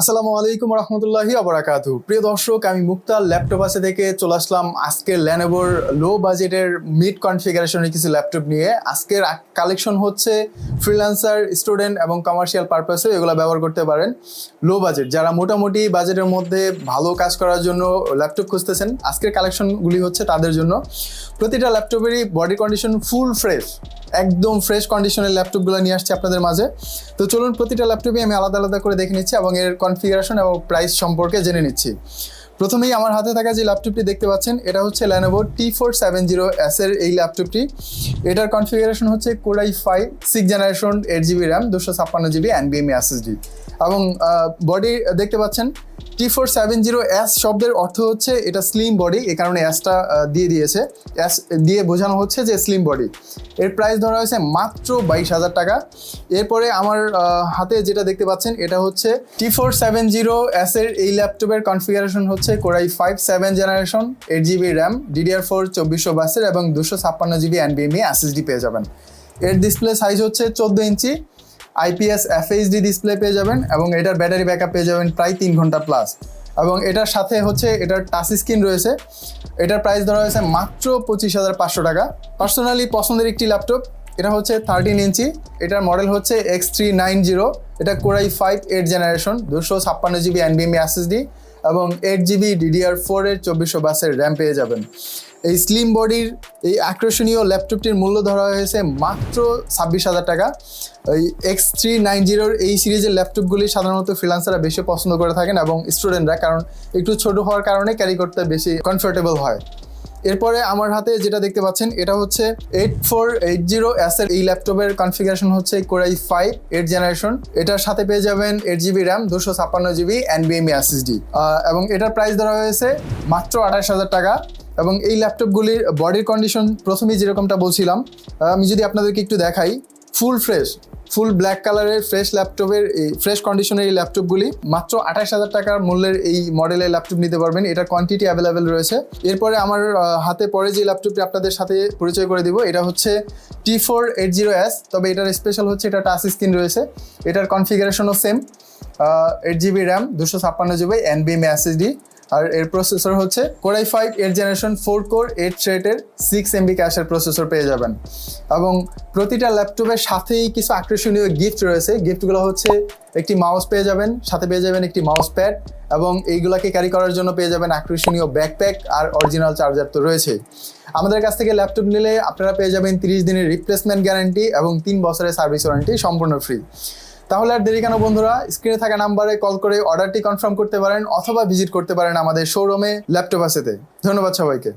আসসালামু আলাইকুম রহমতুল্লাহি আবরাকাতু প্রিয় দর্শক, আমি মুক্তার ল্যাপটপ আছে থেকে চলে আসলাম আজকে ল্যানোভোর লো বাজেটের মিড কনফিগারেশনের কিছু ল্যাপটপ নিয়ে। আজকের কালেকশন হচ্ছে ফ্রিল্যান্সার স্টুডেন্ট এবং কমার্শিয়াল পারপাসে এগুলো ব্যবহার করতে পারেন। লো বাজেট যারা মোটামুটি বাজেটের মধ্যে ভালো কাজ করার জন্য ল্যাপটপ খুঁজতেছেন, আজকের কালেকশনগুলি হচ্ছে তাদের জন্য। প্রতিটা ল্যাপটপেরই বডি কন্ডিশন ফুল ফ্রেশ একদম ফ্রেশ কন্ডিশনের ল্যাপটপগুলো নিয়ে আসছে আপনাদের মাঝে। তো চলুন, প্রতিটা ল্যাপটপই আমি আলাদা আলাদা করে দেখে নিচ্ছি এবং এর কনফিগারেশন এবং প্রাইস সম্পর্কে জেনে নিচ্ছি। প্রথমেই আমার হাতে থাকা যে ল্যাপটপটি দেখতে পাচ্ছেন, এটা হচ্ছে Lenovo T four seven zero S এর এই ল্যাপটপটি। এটার কনফিগারেশন হচ্ছে core i five six generation eight GB RAM দুশো ছাপ্পান্ন জিবি এনবিএমই এসএসডি এবং বডি দেখতে পাচ্ছেন T four seven zero S শব্দের অর্থ হচ্ছে এটা স্লিম বডি এই কারণে অ্যাসটা দিয়ে দিয়েছে। অ্যাস দিয়ে বোঝানো হচ্ছে যে স্লিম বডি এর প্রাইস ধরা হয়েছে মাত্র বাইশ হাজার টাকা। এরপরে আমার হাতে যেটা দেখতে পাচ্ছেন, এটা হচ্ছে টি ফোর সেভেন জিরো অ্যাসের এই ল্যাপটপের কনফিগারেশন হচ্ছে core i five seven generation eight GB RAM DDR four চব্বিশশো বাসের এবং দুশো ছাপ্পান্ন জিবি এনবিএমই এসএসডি পেয়ে যাবেন। এর ডিসপ্লে সাইজ হচ্ছে চোদ্দ ইঞ্চি। আইপিএস এফএইচডি ডিসপ্লে পেয়ে যাবেন এবং এটার ব্যাটারি ব্যাকআপ পেয়ে যাবেন প্রায় তিন ঘণ্টা প্লাস এবং এটার সাথে হচ্ছে এটার টাচ স্ক্রিন রয়েছে। এটার প্রাইস ধরা হয়েছে মাত্র পঁচিশ হাজার পাঁচশো টাকা। পার্সোনালি পছন্দের একটি ল্যাপটপ এটা হচ্ছে থার্টিন ইঞ্চি। এটার মডেল হচ্ছে এক্স থ্রি নাইন জিরো এটা core i five eight generation দুশো ছাপ্পান্ন জিবি এনবিএমই এসএসডি এবং এইট জিবি ডিডিআর ফোরের চব্বিশশো বাসের র্যাম পেয়ে যাবেন। এই স্লিম বডির এই আকর্ষণীয় ল্যাপটপটির মূল্য ধরা হয়েছে মাত্র ছাব্বিশ হাজার টাকা। ওই এক্স থ্রি নাইন জিরোর এই সিরিজের ল্যাপটপগুলি সাধারণত ফ্রিলান্সাররা বেশি পছন্দ করে থাকেন এবং স্টুডেন্টরা কারণ একটু ছোট হওয়ার কারণে ক্যারি করতে বেশি কমফোর্টেবল হয়। এরপরে আমার হাতে যেটা দেখতে পাচ্ছেন, এটা হচ্ছে এইট ফোর এইট জিরো এর এই ল্যাপটপের কনফিগারেশন হচ্ছে কোরাই ফাইভ এইট জেনারেশন এটার সাথে পেয়ে যাবেন এইট জিবি র্যাম দুশো ছাপ্পান্ন জিবি এনবিএমই এসএসডি এবং এটার প্রাইস ধরা হয়েছে মাত্র আঠাশ হাজার টাকা। এবং এই ল্যাপটপগুলির বডির কন্ডিশন প্রথমেই যেরকমটা বলছিলাম আমি যদি আপনাদেরকে একটু দেখাই ফুল ফ্রেশ ফুল ব্ল্যাক কালারের ফ্রেশ ল্যাপটপের এই ফ্রেশ কন্ডিশনের এই ল্যাপটপগুলি মাত্র আঠাশ হাজার টাকার মূল্যের এই মডেলের ল্যাপটপ নিতে পারবেন। এটার কোয়ান্টিটি অ্যাভেলেবেল রয়েছে। এরপরে আমার হাতে পরে যে ল্যাপটপটি আপনাদের সাথে পরিচয় করে দিব, এটা হচ্ছে T four eight zero S তবে এটার স্পেশাল হচ্ছে এটা টাচ স্ক্রিন রয়েছে। এটার কনফিগারেশনও সেম এইট জিবি র্যাম দুশো ছাপ্পান্ন জিবি এনবিএম এসএসডি আর এর প্রসেসর হচ্ছে কোরাই ফাইভ এর জেনারেশন ফোর কোর এইট থ্রেটের সিক্স এমবি ক্যাশের প্রসেসর পেয়ে যাবেন। এবং প্রতিটা ল্যাপটপের সাথেই কিছু আকর্ষণীয় গিফট রয়েছে। গিফটগুলো হচ্ছে একটি মাউস পেয়ে যাবেন, সাথে পেয়ে যাবেন একটি মাউস প্যাড এবং এইগুলাকে ক্যারি করার জন্য পেয়ে যাবেন আকর্ষণীয় ব্যাকপ্যাক আর অরিজিনাল চার্জার তো রয়েছে। আমাদের কাছ থেকে ল্যাপটপ নিলে আপনারা পেয়ে যাবেন তিরিশ দিনের রিপ্লেসমেন্ট গ্যারান্টি এবং তিন বছরের সার্ভিস ওয়ারেন্টি সম্পূর্ণ ফ্রি তাহলে আর দেরি কেন বন্ধুরা? স্ক্রিনে থাকা নাম্বারে কল করে অর্ডারটি কনফার্ম করতে পারেন অথবা ভিজিট করতে পারেন আমাদের শোরুমে ল্যাপটপ আছেতে ধন্যবাদ সবাইকে।